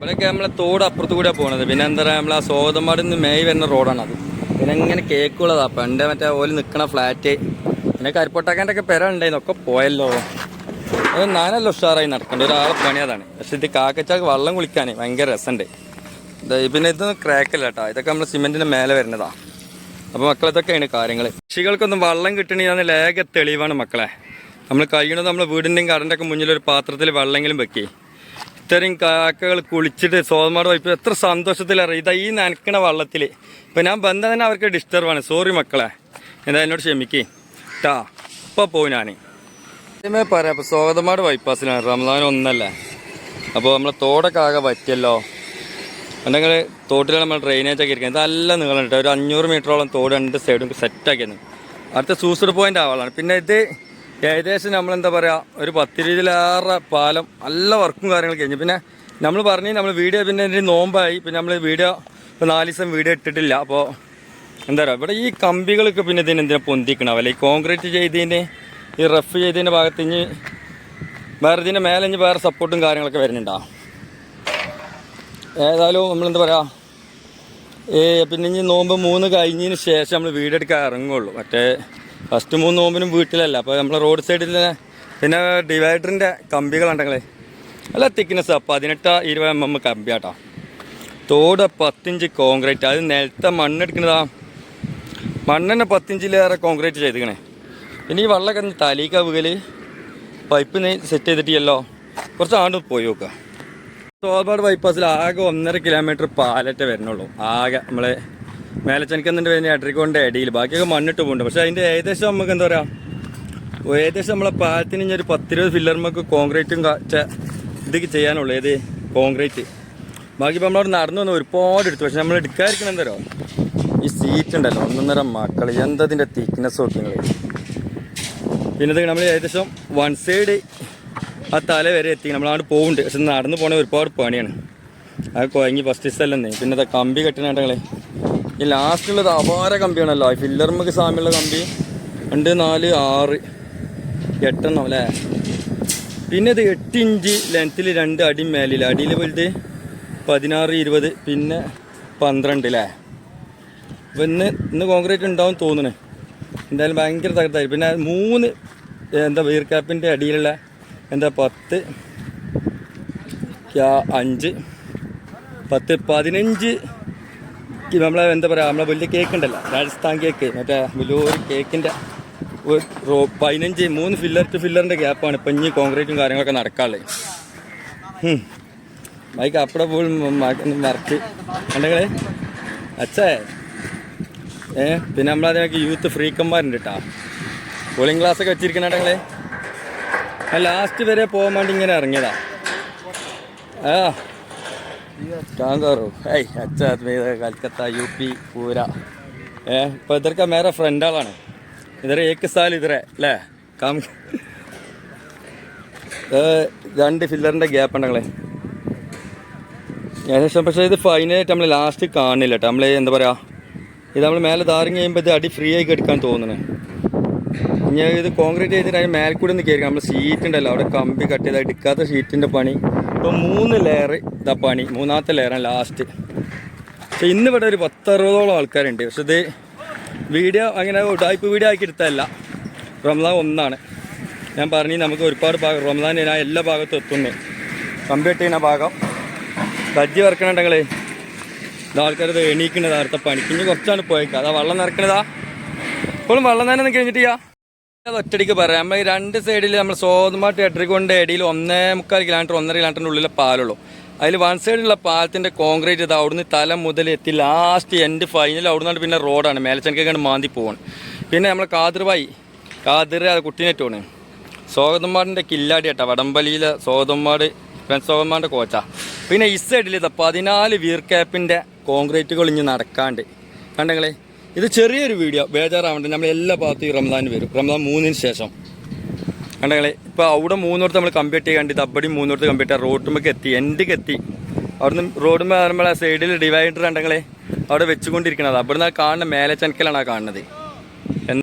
ഇവിടെയൊക്കെ നമ്മളെ തോട് അപ്പുറത്ത് കൂടെ പോകണത് പിന്നെ എന്താ പറയുക നമ്മളെ സോതമാട് നിന്ന് മേയ് വരുന്ന റോഡാണത്. പിന്നെ ഇങ്ങനെ കേക്കുള്ളതാ. പണ്ട് മറ്റേ ഓൽ നിൽക്കണ ഫ്ലാറ്റ്. പിന്നെ കരിപ്പൊട്ടാക്കാന്റെ ഒക്കെ പെര ഉണ്ടായിരുന്നു ഒക്കെ പോയല്ലോ. അത് ഞാനല്ല ഉഷാറായി നടക്കണ്ട. ഒരാളെ പണി അതാണ്. പക്ഷെ ഇത് കാക്കച്ചാക്ക് വെള്ളം കുളിക്കാൻ ഭയങ്കര രസമുണ്ട് പിന്നെ ഇതൊന്നും ക്രാക്കല്ല കേട്ടോ ഇതൊക്കെ നമ്മൾ സിമെന്റിന്റെ മേലെ വരുന്നതാ. അപ്പോൾ മക്കളെ ഇതൊക്കെയാണ് കാര്യങ്ങൾ കൃഷികൾക്കൊന്നും വെള്ളം കിട്ടണില്ലാന്ന് ലേഖ തെളിവാണ് മക്കളെ. നമ്മൾ കഴിയണത് നമ്മൾ വീടിന്റെയും ഒക്കെ മുന്നിൽ ഒരു പാത്രത്തിൽ വെള്ളമെങ്കിലും വെക്കേ. ഇത്രയും കാക്കകൾ കുളിച്ചിട്ട് സോമാട് വൈപ്പ് എത്ര സന്തോഷത്തിലറിയാം ഇതാ ഈ നനക്കണ വള്ളത്തിൽ ഇപ്പം ഞാൻ ബന്ധം തന്നെ അവർക്ക് ഡിസ്റ്റർബാണ് സോറി മക്കളെ. എന്താ എന്നോട് ക്ഷമിക്കേ. ട്ടാ ഇപ്പോൾ പോയി ഞാൻ ആദ്യമേ പറയാം അപ്പോൾ സ്വാഗതമാട് ബൈപ്പാസിലാണ് റംസാൻ ഒന്നല്ലേ. അപ്പോൾ നമ്മളെ തോടൊക്കെ ആകെ പറ്റിയല്ലോ അല്ലെങ്കിൽ തോട്ടിലാണ് നമ്മൾ ഡ്രെയിനേജ് ആക്കി ഇരിക്കുന്നത്. ഇതെല്ലാം നീളം കേട്ടോ ഒരു അഞ്ഞൂറ് മീറ്ററോളം തോട് രണ്ട് സൈഡും സെറ്റാക്കിയിരുന്നു അടുത്ത സൂസൈഡ് പോയിന്റ് ആവാളാണ് പിന്നെ ഇത് ഏകദേശം നമ്മളെന്താ പറയുക ഒരു പത്തിരുപതിലേറെ പാലം നല്ല വർക്കും കാര്യങ്ങളും കഴിഞ്ഞു. പിന്നെ നമ്മൾ പറഞ്ഞ് നമ്മൾ വീഡിയോ പിന്നെ എന്റെ നോമ്പായി പിന്നെ നമ്മൾ വീഡിയോ ഇപ്പോൾ നാല് ദിവസം വീഡിയോ ഇട്ടിട്ടില്ല. അപ്പോൾ എന്താ പറയുക ഇവിടെ ഈ കമ്പികളൊക്കെ പിന്നെ ഇതിന് എന്തിനാ പൊന്തിക്കണം അല്ലെ ഈ കോൺക്രീറ്റ് ചെയ്തതിന് ഈ റഫ് ചെയ്തതിന്റെ ഭാഗത്ത് ഇനി വേറെ ഇതിന്റെ മേലെ ഇനി വേറെ സപ്പോർട്ടും കാര്യങ്ങളൊക്കെ വരുന്നുണ്ടാവും ഏതായാലും നമ്മളെന്താ പറയുക ഏ പിന്നെ ഇനി നോമ്പ് മൂന്ന് കഴിഞ്ഞതിന് ശേഷം നമ്മൾ വീടെടുക്കാൻ ഇറങ്ങുള്ളൂ. മറ്റേ ഫസ്റ്റ് മൂന്ന് നോമ്പിനും വീട്ടിലല്ല. അപ്പോൾ നമ്മൾ റോഡ് സൈഡിൽ പിന്നെ ഡിവൈഡറിന്റെ കമ്പികളുണ്ടെങ്കിലേ അല്ല തിക്നെസ് പതിനെട്ട് ഇരുപത് എം എം കമ്പി ആട്ടോ തോട് പത്തിഞ്ച് കോൺക്രീറ്റ് അത് നിലത്തെ മണ്ണെടുക്കുന്നതാ മണ്ണെന്നെ പത്തിഞ്ചിലേറെ കോൺക്രീറ്റ് ചെയ്തിക്കണേ പിന്നെ ഈ വെള്ളമൊക്കെ തലീക്ക വീകൽ പൈപ്പ് സെറ്റ് ചെയ്തിട്ടില്ലല്ലോ. കുറച്ച് ആണ്ട് പോയി നോക്കുക തോൽപാട് ബൈപ്പാസിൽ ആകെ ഒന്നര കിലോമീറ്റർ പാലറ്റേ വരുന്നുള്ളൂ ആകെ നമ്മളെ മേലച്ചനിക്കുന്നുണ്ട് വരുന്ന എട്ടരിക്കോണ്ട് ഇടയിൽ ബാക്കിയൊക്കെ മണ്ണിട്ട് പോകുന്നുണ്ട് പക്ഷെ അതിന്റെ ഏകദേശം നമുക്ക് എന്താ പറയുക ഏകദേശം നമ്മളെ പാലത്തിന് ഇനി ഒരു പത്തിരുപത് ഫില്ലർമൊക്കെ കോൺക്രീറ്റും ഇതൊക്കെ ചെയ്യാനുള്ളൂ. ഏത്? കോൺക്രീറ്റ് ബാക്കി ഇപ്പം നമ്മളവിടെ നടന്നു വന്ന്. ഒരുപാട് എടുത്തു. പക്ഷെ നമ്മൾ എടുക്കാതിരിക്കണം എന്തോ ഈ സീറ്റ് ഉണ്ടല്ലോ. ഒന്നൊന്നര മക്കൾ എന്തതിന്റെ തിക്നെസ് നോക്കി നിങ്ങൾ പിന്നെ നമ്മൾ ഏകദേശം വൺ സൈഡ് ആ തല വരെ എത്തി. നമ്മളവിടെ പോകുന്നുണ്ട് പക്ഷെ നടന്നു പോകണേ ഒരുപാട് പണിയാണ്. അത് കുഴങ്ങി ഫസ്റ്റ് സ്ഥലം പിന്നെ ഇത് കമ്പി കെട്ടിനാട്ടങ്ങളെ ഈ ലാസ്റ്റുള്ളത് അപാര കമ്പിയാണല്ലോ. ഫില്ലർമക്ക് സാമ്യമുള്ള കമ്പി. രണ്ട് നാല് ആറ് എട്ടെണ്ണം അല്ലേ? പിന്നെ ഇത് എട്ട് ഇഞ്ച് ലെങ്ത്തിൽ രണ്ട് അടി മേലിൽ അടിയിൽ വലുത് പതിനാറ് ഇരുപത് പിന്നെ പന്ത്രണ്ട് അല്ലേ? അപ്പം ഇന്ന് ഇന്ന് കോൺക്രീറ്റ് ഉണ്ടാവും തോന്നുന്നു എന്തായാലും ഭയങ്കര തകർത്തായി പിന്നെ മൂന്ന് എന്താ വീർ ക്യാപ്പിന്റെ അടിയിലുള്ള എന്താ പത്ത് അഞ്ച് പത്ത് പതിനഞ്ച് ഈ നമ്മളെ എന്താ പറയുക നമ്മളെ വലിയ കേക്ക് ഉണ്ടല്ലോ രാജസ്ഥാൻ കേക്ക് മറ്റേ വലിയൊരു കേക്കിന്റെ ഒരു റോ പതിനഞ്ച് മൂന്ന് ഫില്ലർ ടു ഫില്ലറിന്റെ ഗ്യാപ്പാണ് ഇപ്പം ഇനി കോൺക്രീറ്റും കാര്യങ്ങളൊക്കെ നടക്കാനുള്ളത്. ബൈക്ക് അപ്പടെ പോലും മറച്ച് ഉണ്ടെങ്കിലേ അച്ഛേ. ഏ പിന്നെ നമ്മളതിനൊക്കെ യൂത്ത് ഫ്രീക്കന്മാരുണ്ട് കേട്ടോ കൂളിംഗ് ഗ്ലാസ് ഒക്കെ വെച്ചിരിക്കണേ ആ ലാസ്റ്റ് വരെ പോകാൻ വേണ്ടി ഇങ്ങനെ ഇറങ്ങിയതാ. ആ. കാങ്കാറോ? ഏയ് അച്ഛാ കൽക്കത്ത യു പി പൂര. ഏ ഇപ്പൊ ഇതൊക്കെ മേരെ ഫ്രണ്ടാളാണ്. ഇതര ഏക്ക് സാൽ ഇതരെ അല്ലേ? കാം രണ്ട് ഫില്ലറിന്റെ ഗ്യാപ്പ് ഉണ്ടെങ്കിലേ ഏകദേശം പക്ഷേ ഇത് ഫൈനലായിട്ട് നമ്മൾ ലാസ്റ്റ് കാണില്ല കേട്ടോ നമ്മൾ എന്താ പറയുക ഇത് നമ്മൾ മേലെ ധാരം കഴിയുമ്പോൾ ഇത് അടി ഫ്രീ ആയി എടുക്കാൻ തോന്നുന്നു. ഇനി ഇത് കോൺക്രീറ്റ് ചെയ്തിട്ട് അതിന് മേലെ കൂടെ ഒന്ന് കയറി നമ്മൾ സീറ്റ് ഉണ്ടല്ലോ അവിടെ കമ്പി കട്ട് ചെയ്ത് എടുക്കാത്ത ഷീറ്റിന്റെ പണി. ഇപ്പോൾ മൂന്ന് ലെയർ ഇതാ പണി. മൂന്നാമത്തെ ലെയറാണ് ലാസ്റ്റ് പക്ഷെ ഇന്ന് ഇവിടെ ഒരു പത്തറുപതോളം ആൾക്കാരുണ്ട്. പക്ഷെ ഇത് വീഡിയോ അങ്ങനെ ഉടായ്പ വീഡിയോ ആക്കി എടുത്തതല്ല. റംസാൻ ഒന്നാണ്. ഞാൻ പറഞ്ഞു നമുക്ക് ഒരുപാട് ഭാഗം റംസാൻ ഞാൻ എല്ലാ ഭാഗത്തും എത്തുന്നു. കമ്പ്യൂട്ട് ചെയ്യുന്ന ഭാഗം. കജ്ജി വറക്കണുണ്ടെങ്കിൽ ഇത് ആൾക്കാരത് എണീക്കണതാ അടുത്ത പണിക്കിഞ്ഞ് കുറച്ചാണ് പോയേക്കുക. അതാ വെള്ളം നിറക്കണതാ. ഇപ്പോഴും വെള്ളം തന്നെ കഴിഞ്ഞിട്ടില്ല അത് ഒറ്റടിക്ക് പറയാം. നമ്മൾ രണ്ട് സൈഡിൽ നമ്മൾ സ്വന്തമായിട്ട് എട്ടരിക്കൊണ്ട് ഇടയിൽ ഒന്നേ മുക്കാൽ കിലോമീറ്റർ ഒന്നര കിലോമീറ്ററിന്റെ ഉള്ളിലെ പാലുള്ളൂ. അതിൽ വൺ സൈഡിലുള്ള പാലത്തിന്റെ കോൺക്രീറ്റ് ഇത് അവിടുന്ന് തല മുതൽ എത്തി ലാസ്റ്റ് എൻഡ് ഫൈനൽ അവിടുന്ന് പിന്നെ റോഡാണ് മേലച്ചനക്കാണ് മാന്തി പോവാണ്. പിന്നെ നമ്മൾ കാതിർവായി കാതിർ അത് കുട്ടിനെറ്റോണ് സ്വാഗതമാടിന്റെ കില്ലാടി കേട്ടോ വടംപലിയിലെ സ്വാഗതമാട് ഫ്രണ്ട്സ് സ്വാഗതന്മാരുടെ കോച്ചാ. പിന്നെ ഈ സൈഡിൽ ഇതാ പതിനാല് വീർ ക്യാപ്പിന്റെ കോൺക്രീറ്റുകൾ ഇനി നടക്കാണ്ട്. കണ്ടെങ്കിലേ ഇത് ചെറിയൊരു വീഡിയോ ബേജാറാവണ്ട. നമ്മൾ എല്ലാ ഭാഗത്തും ഈ റംസാൻ വരും. റംസാൻ മൂന്നിന് ശേഷം. കണ്ടെങ്കിൽ ഇപ്പോൾ അവിടെ മൂന്നിടത്ത് നമ്മൾ കമ്പ്യൂട്ട് ചെയ്യാണ്ട് ഇത് അപ്പടി മൂന്നിടത്ത് കമ്പ്യൂട്ട് റോട്ടുമ്മക്ക് എത്തി എൻഡിക്ക് എത്തി. അവിടുന്ന് റോഡുമ്പോൾ പറയുമ്പോൾ സൈഡിൽ ഡിവൈഡർ ഉണ്ടെങ്കിൽ അവിടെ വെച്ചുകൊണ്ടിരിക്കണത്. അവിടുന്ന് ആ കാണുന്ന മേലെ ചെനക്കലാണ് ആ കാണുന്നത്.